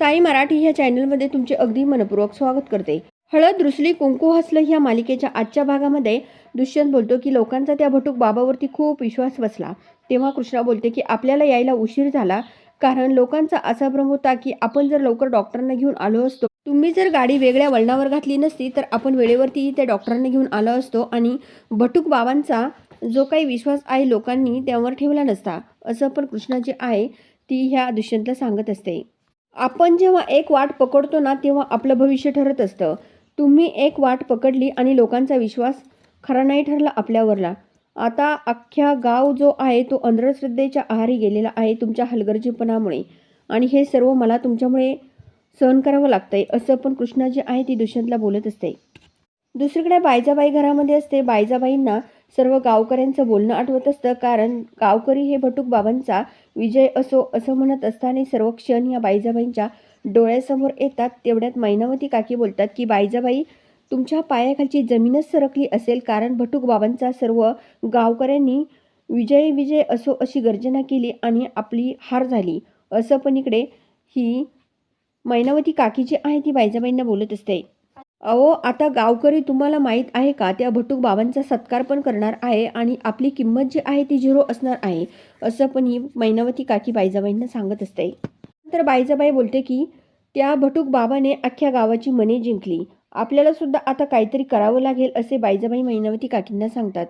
साई मराठी ह्या चॅनलमध्ये तुमचे अगदी मनपूर्वक स्वागत करते. हळद रुसली कुंकू हसलं ह्या मालिकेच्या आजच्या भागामध्ये दुष्यंत बोलतो की लोकांचा त्या भटूक बाबावरती खूप विश्वास बसला. तेव्हा कृष्णा बोलते की आपल्याला यायला उशीर झाला. कारण लोकांचा असा भ्रम होता की आपण जर लवकर डॉक्टरांना घेऊन आलो असतो. तुम्ही जर गाडी वेगळ्या वळणावर घातली नसती तर आपण वेळेवरती त्या डॉक्टरांना घेऊन आलो असतो आणि भटूक बाबांचा जो काही विश्वास आहे लोकांनी त्यावर ठेवला नसता. असं पण कृष्णाची आहे ती ह्या दुष्यंतला सांगत असते. आपण जेव्हा एक वाट पकडतो ना तेव्हा आपलं भविष्य ठरत असतं. तुम्ही एक वाट पकडली आणि लोकांचा विश्वास खरा नाही ठरला आपल्यावरला. आता अख्ख्या गाव जो आहे तो अंधश्रद्धेच्या आहारी गेलेला आहे तुमच्या हलगर्जीपणामुळे. आणि हे सर्व मला तुमच्यामुळे सहन करावं लागतंय असं पण कृष्णा जी आहे ती दुष्यंतला बोलत असते. दुसरीकडे बायजाबाई घरामध्ये असते. बायजाबाईंना सर्व गावकऱ्यांचं बोलणं आठवत असतं. कारण गावकरी हे भटूक बाबांचा विजय असो असं म्हणत असताना सर्व क्षण या बाईजाबाईंच्या डोळ्यासमोर येतात. तेवढ्यात मैनावती काकी बोलतात की बाईजाबाई तुमच्या पायाखालची जमीनच सरकली असेल. कारण भटूक बाबांचा सर्व गावकऱ्यांनी विजय विजय असो अशी गर्जना केली आणि आपली हार झाली. असं पण इकडे ही मैनावती काकी जी आहे ती बाईजाबाईंना बोलत असते. अहो आता गावकरी तुम्हाला माहीत आहे का? त्या भटूक बाबांचा सत्कार पण करणार आहे आणि आपली किंमत जी आहे ती झिरो असणार आहे असं पण ही मैनावती काकी बायजाबाईंना सांगत असते. तर बायजाबाई बोलते की त्या भटूक बाबाने अख्ख्या गावाची मने जिंकली. आपल्याला सुद्धा आता काहीतरी करावं लागेल असे बायजाबाई मैनावती काकींना सांगतात.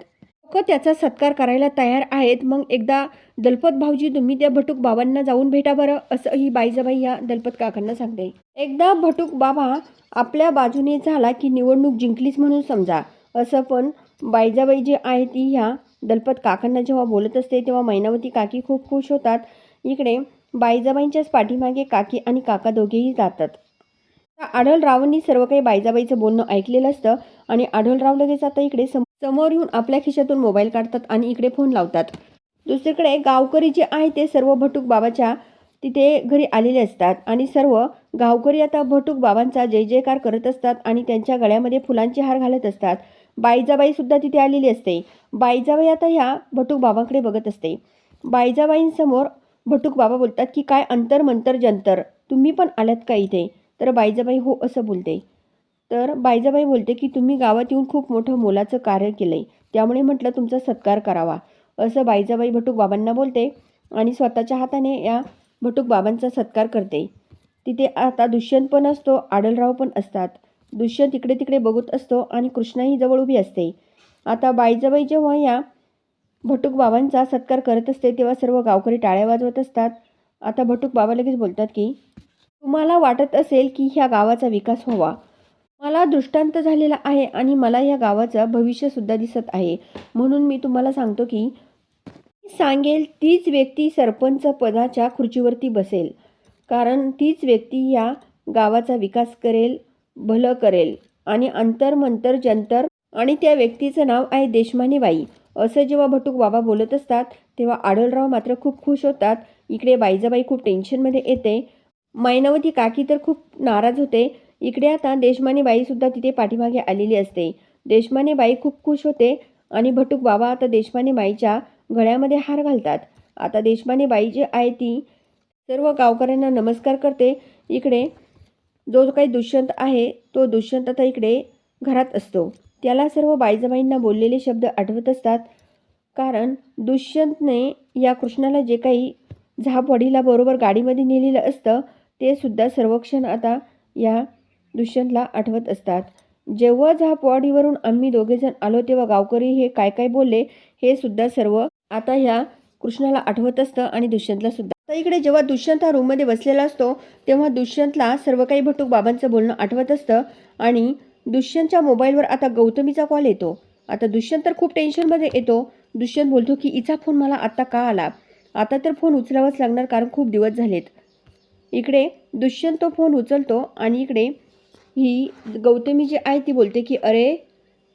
लोक त्याचा सत्कार करायला तयार आहेत. मग एकदा दलपत भाऊजी तुम्ही त्या भटूक बाबांना जाऊन भेटा बरं असं ही बाईजाबाई या दलपत काकांना सांगते. एकदा भटूक बाबा आपल्या बाजूने झाला की निवडणूक जिंकलीच म्हणून समजा. असं पण बाईजाबाई जी आहे ती ह्या दलपत काकांना जेव्हा बोलत असते तेव्हा मैनावती काकी खूप खुश होतात. इकडे बाईजाबाईंच्याच पाठीमागे काकी आणि काका दोघेही जातात. आढळरावांनी सर्व काही बाईजाबाईचं बोलणं ऐकलेलं असतं आणि आढळराव लगेच आता इकडे सम समोर येऊन आपल्या खिशातून मोबाईल काढतात आणि इकडे फोन लावतात. दुसरीकडे गावकरी जे आहे ते सर्व भटूक बाबाच्या तिथे घरी आलेले असतात आणि सर्व गावकरी आता भटूक बाबांचा जय जयकार करत असतात आणि त्यांच्या गळ्यामध्ये फुलांचे हार घालत असतात. बाईजाबाईसुद्धा तिथे आलेली असते. बाईजाबाई आता ह्या भटूक बाबांकडे बघत असते. बाईजाबाईंसमोर भटूक बाबा बोलतात की काय अंतर मंतर जंतर? तुम्ही पण आलात का इथे? तर बाईजाबाई हो असं बोलते. तर बायजाबाई बोलते की तुम्ही गावात येऊन खूप मोठं मोलाचं कार्य केलं आहे त्यामुळे म्हटलं तुमचा सत्कार करावा. असं बायजाबाई भटूक बाबांना बोलते आणि स्वतःच्या हाताने या भटूक बाबांचा सत्कार करते. तिथे आता दुष्यंत पण असतो आडलराव पण असतात. दुष्यंत इकडे तिकडे बघत असतो आणि कृष्णाही जवळ उभी असते. आता बायजाबाई जेव्हा या भटूक बाबांचा सत्कार करत असते तेव्हा सर्व गावकरी टाळ्या वाजवत असतात. आता भटूक बाबा लगेच बोलतात की तुम्हाला वाटत असेल की ह्या गावाचा विकास व्हावा. मला दृष्टांत झालेला आहे आणि मला या गावाचं भविष्यसुद्धा दिसत आहे. म्हणून मी तुम्हाला सांगतो की सांगेल तीच व्यक्ती सरपंच पदाच्या खुर्चीवरती बसेल. कारण तीच व्यक्ती या गावाचा विकास करेल भलं करेल आणि अंतरमंतर जंतर आणि त्या व्यक्तीचं नाव आहे देशमानेबाई. असं जेव्हा भटूक बाबा बोलत असतात तेव्हा आढळराव मात्र खूप खुश होतात. इकडे बाईजाबाई खूप टेन्शनमध्ये येते. मायनावती काकी तर खूप नाराज होते. इकडे आता देशमाने बाईसुद्धा तिथे पाठीमागे आलेली असते. देशमाने बाई खूप खुश होते आणि भटूक बाबा आता देशमाने बाईच्या गळ्यामध्ये हार घालतात. आता देशमाने बाई जी आहे ती सर्व गावकऱ्यांना नमस्कार करते. इकडे जो जो काही दुष्यंत आहे तो दुष्यंत आता इकडे घरात असतो. त्याला सर्व बाईजबाईंना बोललेले शब्द आठवत असतात. कारण दुष्यंतने या कृष्णाला जे काही झापवाडीला बरोबर गाडीमध्ये नेलेलं असतं ते सुद्धा सर्वक्षण आता या दुष्यंतला आठवत असतात. जेव्हा झापवाडीवरून आम्ही दोघेजण आलो तेव्हा गावकरी हे काय काय बोलले हे सुद्धा सर्व आता ह्या कृष्णाला आठवत असतं आणि दुष्यंतला सुद्धा. आता इकडे जेव्हा दुष्यंत हा रूममध्ये बसलेला असतो तेव्हा दुष्यंतला सर्व काही भटूक बाबांचं बोलणं आठवत असतं आणि दुष्यंतच्या मोबाईलवर आता गौतमीचा कॉल येतो. आता दुष्यंत तर खूप टेन्शनमध्ये येतो. दुष्यंत बोलतो की इचा फोन मला आत्ता का आला? आता तर फोन उचलावाच लागणार कारण खूप दिवस झालेत. इकडे दुष्यंत तो फोन उचलतो आणि इकडे ही गौतमी जी आहे ती बोलते की अरे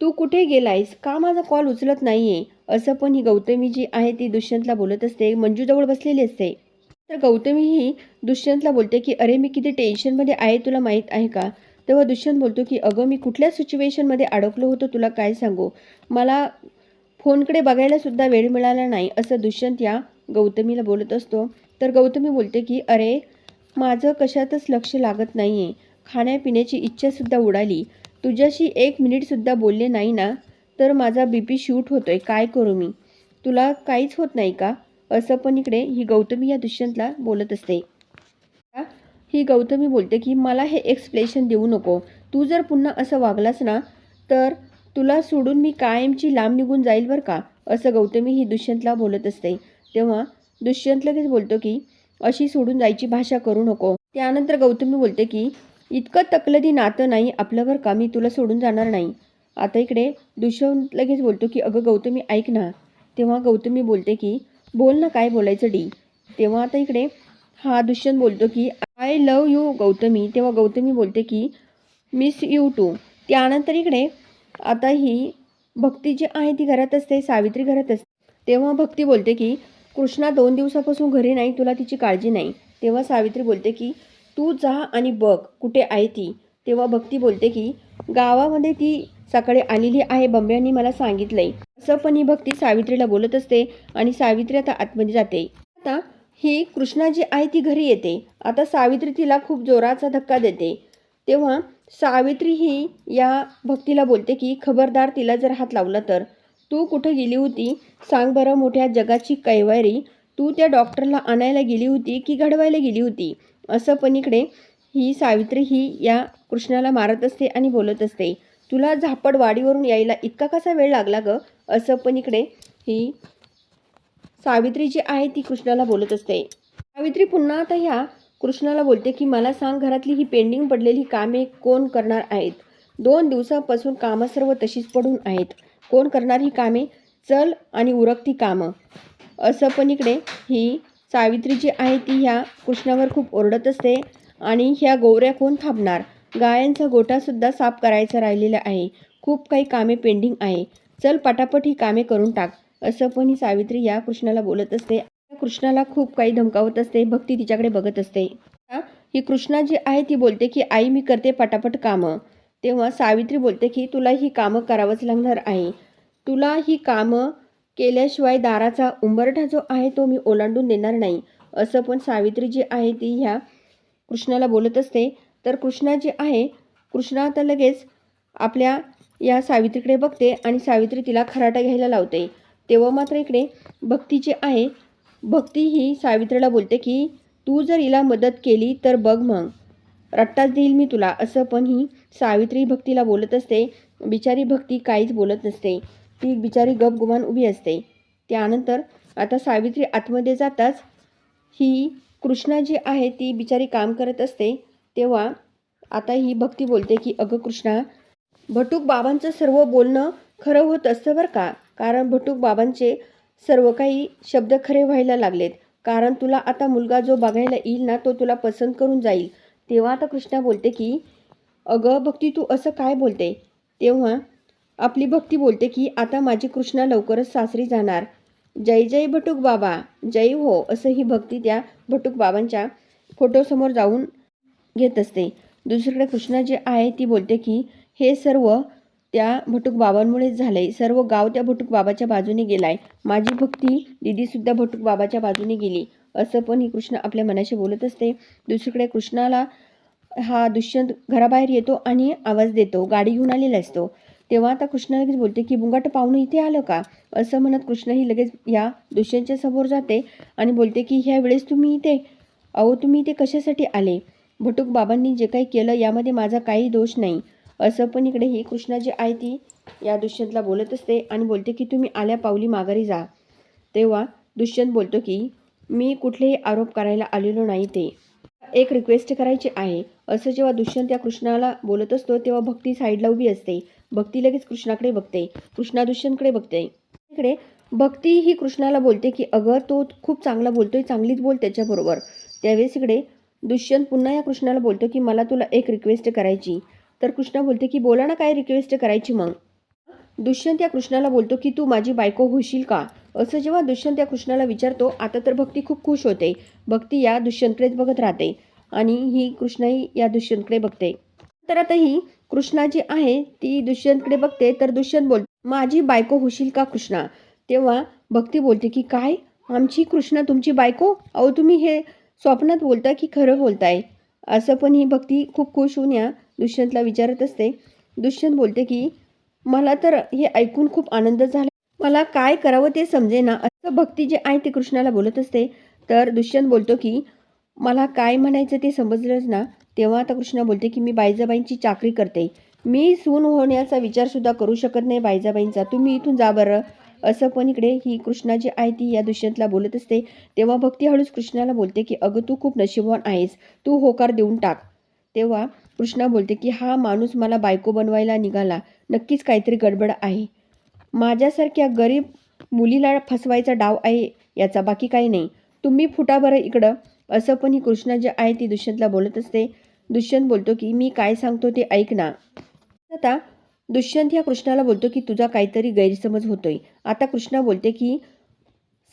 तू कुठे गेलायस? का माझा कॉल उचलत नाही आहे असं पण ही गौतमी जी आहे ती दुष्यंतला बोलत असते. मंजूजवळ बसलेली असते. तर गौतमी ही दुष्यंतला बोलते की अरे मी किती टेन्शनमध्ये आहे तुला माहीत आहे का? तेव्हा दुष्यंत बोलतो की अगं मी कुठल्या सिच्युएशनमध्ये अडकलो होतो तुला काय सांगू? मला फोनकडे बघायलासुद्धा वेळ मिळाला नाही असं दुष्यंत या गौतमीला बोलत असतो. तर गौतमी बोलते की अरे माझं कशातच लक्ष लागत नाही आहे खाण्यापिण्याची इच्छासुद्धा उडाली. तुझ्याशी एक मिनिटसुद्धा बोलले नाही ना? तर माझा बी पी शूट होतो आहे काय करू मी? तुला काहीच होत नाही का? असं पण इकडे ही गौतमी या दुष्यंतला बोलत असते. ही गौतमी बोलते की मला हे एक्सप्लेशन देऊ नको. तू जर पुन्हा असं वागलास ना तर तुला सोडून मी कायमची लांब निघून जाईल बरं का? असं गौतमी ही दुष्यंतला बोलत असते. तेव्हा दुष्यंत लगेच बोलतो की अशी सोडून जायची भाषा करू नको. त्यानंतर गौतमी बोलते की इतकं तकलदी नातं नाही आपलं बरं का मी तुला सोडून जाणार नाही. आता इकडे दुष्यंत लगेच बोलतो की अगं गौतमी ऐक ना. तेव्हा गौतमी बोलते की बोल ना काय बोलायचं डी. तेव्हा आता इकडे हा दुष्यंत बोलतो की आय लव यू गौतमी. तेव्हा गौतमी बोलते की मिस यू टू त्यानंतर इकडे आता ही भक्ती जी आहे ती घरात असते सावित्री घरात असते. तेव्हा भक्ती बोलते की कृष्णा दोन दिवसापासून घरी नाही तुला तिची काळजी नाही. तेव्हा सावित्री बोलते की तू जा आणि बघ कुठे आहे ती. तेव्हा भक्ती बोलते की गावामध्ये ती सकाळी आलेली आहे बंब्यांनी मला सांगितलंय. असं पण ही भक्ती सावित्रीला बोलत असते आणि सावित्री आता आतमध्ये जाते. आता ही कृष्णा जी आहे ती घरी येते. आता सावित्री तिला खूप जोराचा धक्का देते. तेव्हा सावित्री ही या भक्तीला बोलते की खबरदार तिला जर हात लावला तर. तू कुठं गेली होती? सांग बरं मोठ्या जगाची कैवारी. तू त्या डॉक्टरला आणायला गेली होती की घडवायला गेली होती? असं पण इकडे ही सावित्री ही या कृष्णाला मारत असते आणि बोलत असते तुला झापड वाडीवरून यायला इतका कसा वेळ लागला ग? असं पण इकडे ही सावित्री जी आहे ती कृष्णाला बोलत असते. सावित्री पुन्हा आता ह्या कृष्णाला बोलते की मला सांग घरातली ही पेंडिंग पडलेली कामे कोण करणार आहेत? दोन दिवसापासून कामं सर्व तशीच पडून आहेत. कोण करणार ही कामे? चल आणि उरक ती कामं. असं पण इकडे ही सावित्री जी आहे ती ह्या कृष्णावर खूप ओरडत असते आणि ह्या गोवऱ्या कोण थांबणार? गायांचा गोठासुद्धा साफ करायचा राहिलेला आहे. खूप काही कामे पेंडिंग आहे. चल पटापट ही कामे करून टाक. असं पण ही सावित्री या कृष्णाला बोलत असते. कृष्णाला खूप काही धमकावत असते. भक्ती तिच्याकडे बघत असते. ही कृष्णा जी आहे ती बोलते की आई मी करते पटापट कामं. तेव्हा सावित्री बोलते की तुला ही कामं करावंच लागणार आहे. तुला ही कामं केल्याशिवाय दाराचा उंबरठा जो आहे तो मी ओलांडून देणार नाही. असं पण सावित्री जी आहे ती ह्या कृष्णाला बोलत असते. तर कृष्णा जी आहे कृष्णा आता लगेच आपल्या या सावित्रीकडे बघते आणि सावित्री तिला खराटा घ्यायला लावते. तेव्हा मात्र इकडे भक्ती जी आहे भक्ती ही सावित्रीला बोलते की तू जर हिला मदत केली तर बघ मग. रट्टाच देईल मी तुला. असं पण ही सावित्री भक्तीला बोलत असते. बिचारी भक्ती काहीच बोलत नसते. ती बिचारी गपगुमान उभी असते. त्यानंतर आता सावित्री आतमध्ये जाताच ही कृष्णा जी आहे ती बिचारी काम करत असते. तेव्हा आता ही भक्ती बोलते की अगं कृष्णा भटूक बाबांचं सर्व बोलणं खरं होत असतं बरं का? कारण भटूक बाबांचे सर्व काही शब्द खरे व्हायला लागलेत. कारण तुला आता मुलगा जो बघायला येईल ना तो तुला पसंत करून जाईल. तेव्हा आता कृष्णा बोलते की अगं भक्ती तू असं काय बोलते? तेव्हा आपली भक्ती बोलते की आता माझी कृष्णा लवकरच सासरी जाणार. जय जय भटूक बाबा. जय हो असं ही भक्ती त्या भटूक बाबांच्या फोटोसमोर जाऊन घेत असते. दुसरीकडे कृष्णा जी आहे ती बोलते की हे सर्व त्या भटूक बाबांमुळेच झालंय. सर्व गाव त्या भटूक बाबाच्या बाजूने गेलाय. माझी भक्ती दिदीसुद्धा भटूक बाबाच्या बाजूने गेली. असं पण ही कृष्ण आपल्या मनाशी बोलत असते. दुसरीकडे कृष्णाला हा दुष्यंत घराबाहेर येतो आणि आवाज देतो. गाडी घेऊन आलेला असतो. तेव्हा आता कृष्णा लगेच बोलते की बुंगाट पाहुणं इथे आलं का? असं म्हणत कृष्ण ही लगेच या दुष्यंतच्या समोर जाते आणि बोलते की ह्या वेळेस तुम्ही इथे? अहो तुम्ही इथे कशासाठी आले? भटूक बाबांनी जे काही केलं यामध्ये माझा काही दोष नाही. असं पण इकडे ही कृष्णा जी आहे ती या दुष्यंतला बोलत असते आणि बोलते की तुम्ही आल्या पावली माघारी जा. तेव्हा दुष्यंत बोलतो की मी कुठलेही आरोप करायला आलेलो नाही ते. एक रिक्वेस्ट करायची आहे. असं जेव्हा दुष्यंत या कृष्णाला बोलत असतो तेव्हा भक्ती साईडला उभी असते. भक्ती लगेच कृष्णाकडे बघते. कृष्णा दुष्यंतकडे बघते. इकडे भक्ती ही कृष्णाला बोलते की अगं तो खूप चांगला बोलतोय चांगलीच बोल त्याच्याबरोबर. त्यावेळेस इकडे दुष्यंत पुन्हा या कृष्णाला बोलतो की मला तुला एक रिक्वेस्ट करायची. तर कृष्णा बोलते की बोला ना काय रिक्वेस्ट करायची मग? दुष्यंत या कृष्णाला बोलतो की तू माझी बायको होशील का? असं जेव्हा दुष्यंत या कृष्णाला विचारतो आता तर भक्ती खूप खुश होते. भक्ती या दुष्यंतकडेच बघत राहते. आणि ही कृष्णाही या दुष्यंतकडे बघते. तर आता ही कृष्णा जी आहे ती दुष्यंतकडे बघते तर दुष्यंत बोल माझी बायको होशील का कृष्णा? तेव्हा भक्ती बोलते की काय? आमची कृष्णा तुमची बायको? अहो तुम्ही हे स्वप्नात बोलता की खरं बोलताय? असं पण ही भक्ती खूप खुश होऊन या दुष्यंतला विचारत असते. दुष्यंत बोलते की मला तर हे ऐकून खूप आनंद झाला. मला काय करावं ते समजेना. असं भक्ती जे आहे ते कृष्णाला बोलत असते. तर दुष्यंत बोलतो की मला काय म्हणायचं ते समजलंच ना तेव्हा आता कृष्णा बोलते की मी बायजाबाईंची चाकरी करते. मी सून होण्याचा विचारसुद्धा करू शकत नाही बायजाबाईंचा तुम्ही इथून जा बरं. असं पण इकडे ही कृष्णा जी आहे ती या दुष्यंतला बोलत असते. तेव्हा भक्ती हळूच कृष्णाला बोलते की अगं तू खूप नशीबवान आहेस. तू होकार देऊन टाक. तेव्हा कृष्णा बोलते की हा माणूस मला बायको बनवायला निघाला. नक्कीच काहीतरी गडबड आहे. माझ्यासारख्या गरीब मुलीला फसवायचा डाव आहे याचा. बाकी काही नाही. तुम्ही फुटा बरं इकडं. असं पण ही कृष्णा जे आहे ती दुष्यंतला बोलत असते. दुष्यंत बोलतो की मी काय सांगतो ते ऐक ना. आता दुष्यंत ह्या कृष्णाला बोलतो की तुझा काहीतरी गैरसमज होतोय. आता कृष्णा बोलते की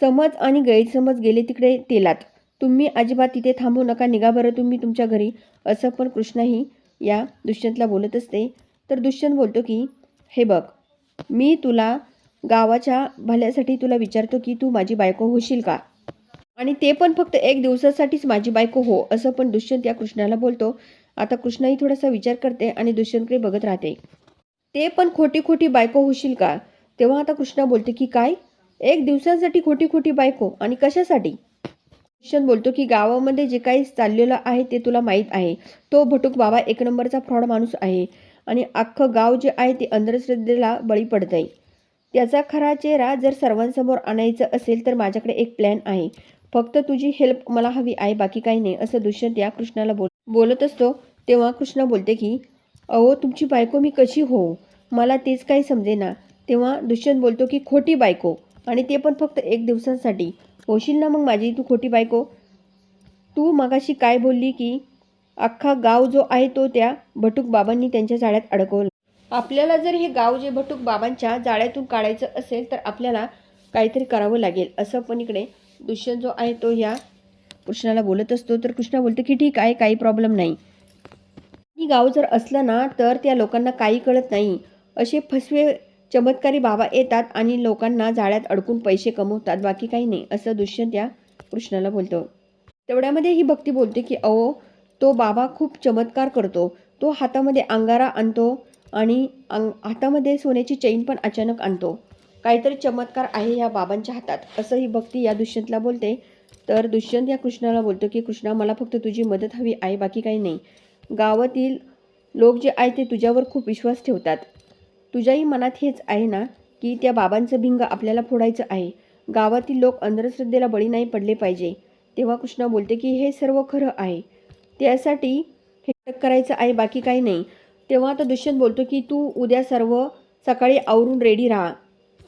समज आणि गैरसमज गेले तिकडे तेलात. तुम्ही अजिबात तिथे थांबू नका निघा बरं तुम्ही तुमच्या घरी. असं पण कृष्णाही या दुष्यंतला बोलत असते. तर दुष्यंत बोलतो की हे बघ मी तुला गावाच्या भल्यासाठी तुला विचारतो की तू माझी बायको होशील का? आणि ते पण फक्त एक दिवसासाठीच माझी बायको हो असं पण दुष्यंत या कृष्णाला बोलतो. आता कृष्णाही थोडासा विचार करते आणि दुष्यंतकडे बघत राहते. ते पण खोटी खोटी बायको होशील का? तेव्हा आता कृष्णा बोलते की काय? एक दिवसांसाठी खोटी खोटी बायको? आणि कशासाठी? दुष्यंत बोलतो की गावामध्ये जे काही चाललेलं आहे ते तुला माहीत आहे. तो भटूक बाबा एक नंबरचा फ्रॉड माणूस आहे. आणि अख्खं गाव जे आहे ते अंधश्रद्धेला बळी पडत आहे त्याचा खरा चेहरा जर सर्वांसमोर आणायचं असेल तर माझ्याकडे एक प्लॅन आहे. फक्त तुझी हेल्प मला हवी आहे बाकी काही नाही असं दुष्यंत या कृष्णाला बोल बोलत असतो. तेव्हा कृष्णा बोलते की अहो तुमची बायको मी कशी हो मला तेच काही समजेना. तेव्हा दुष्यंत बोलतो की खोटी बायको. आणि ते पण फक्त एक दिवसांसाठी. होशील ना मग माझी तू खोटी बायको? तू मगाशी काय बोलली की अख्खा गाव जो आहे तो त्या भटूक बाबांनी त्यांच्या जाळ्यात अडकवलं. आपल्याला जर हे गाव जे भटूक बाबांच्या जाळ्यातून काढायचं असेल तर आपल्याला काहीतरी करावं लागेल असं पण इकडे दुष्यंत जो आहे तो ह्या कृष्णाला बोलत असतो. तर कृष्णा बोलतो की ठीक आहे काही प्रॉब्लेम नाही. मी गाव जर असलं ना तर त्या लोकांना काही कळत नाही. असे फसवे चमत्कारी बाबा येतात आणि लोकांना जाळ्यात अडकून पैसे कमवतात. बाकी काही नाही असं दुष्यंत या कृष्णाला बोलतो. तेवढ्यामध्ये ही भक्ती बोलते की अहो तो बाबा खूप चमत्कार करतो. तो हातामध्ये अंगारा आणतो आणि अंग हातामध्ये सोन्याची चैन पण अचानक आणतो. काहीतरी चमत्कार आहे या बाबांच्या हातात. असं ही भक्ती या दुष्यंतला बोलते. तर दुष्यंत या कृष्णाला बोलतो की कृष्णा मला फक्त तुझी मदत हवी आहे बाकी काही नाही. गावातील लोक जे आहे ते तुझ्यावर खूप विश्वास ठेवतात. तुझ्याही मनात हेच आहे ना की त्या बाबांचं भिंग आपल्याला फोडायचं आहे. गावातील लोक अंधश्रद्धेला बळी नाही पडले पाहिजे. तेव्हा कृष्णा बोलते की हे सर्व खरं आहे. त्यासाठी हे करायचं आहे बाकी काही नाही. तेव्हा आता दुष्यंत बोलतो की तू उद्या सर्व सकाळी आवरून रेडी राहा.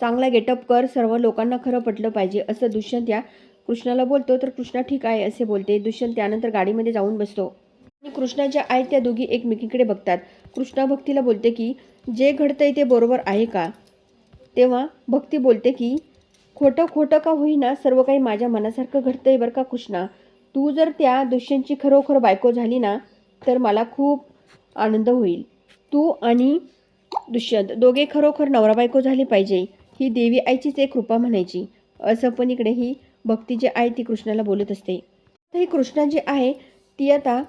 चांगला गेटअप कर सर्व लोकांना खरं पटलं पाहिजे असं दुष्यंत या कृष्णाला बोलतो. तर कृष्णा ठीक आहे असे बोलते. दुष्यंत त्यानंतर गाडीमध्ये जाऊन बसतो. आणि कृष्णा ज्या आहेत त्या दोघी एकमेकीकडे बघतात. कृष्णा भक्तीला बोलते की जे घडतंय ते बरोबर आहे का? तेव्हा भक्ती बोलते की खोटं खोटं का होईना सर्व काही माझ्या मनासारखं घडतंय बरं का कृष्णा? तू जर त्या दुष्यंतची खरोखर बायको झाली ना तर मला खूप आनंद होईल. तू आणि दुष्यंत दोघे खरोखर नवरा बायको झाली पाहिजे. ही देवी आईचीच एक कृपा म्हणायची. असं पण इकडे ही भक्ती जी आहे ती कृष्णाला बोलत असते. तर ही कृष्णा जी आहे ती आता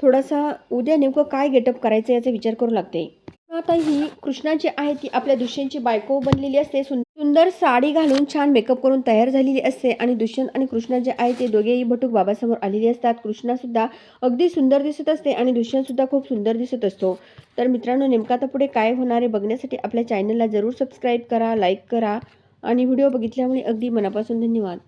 थोडासा उद्या नेमकं काय गेटअप करायचं याचा विचार करू लागते. आता ही कृष्णा जी आहे ती आपल्या दुष्यंतची बायको बनलेली असते सुन सुंदर साडी घालून छान मेकअप करून तयार झालेली असते आणि दुष्यंत आणि कृष्णा जे आहे ते दोघेही भटूक बाबासमोर आलेले असतात. कृष्णासुद्धा अगदी सुंदर दिसत असते आणि दुष्यंतसुद्धा खूप सुंदर दिसत असतो. तर मित्रांनो नेमका आता पुढे काय होणार आहे बघण्यासाठी आपल्या चॅनलला जरूर सबस्क्राईब करा लाईक करा आणि व्हिडिओ बघितल्यामुळे अगदी मनापासून धन्यवाद.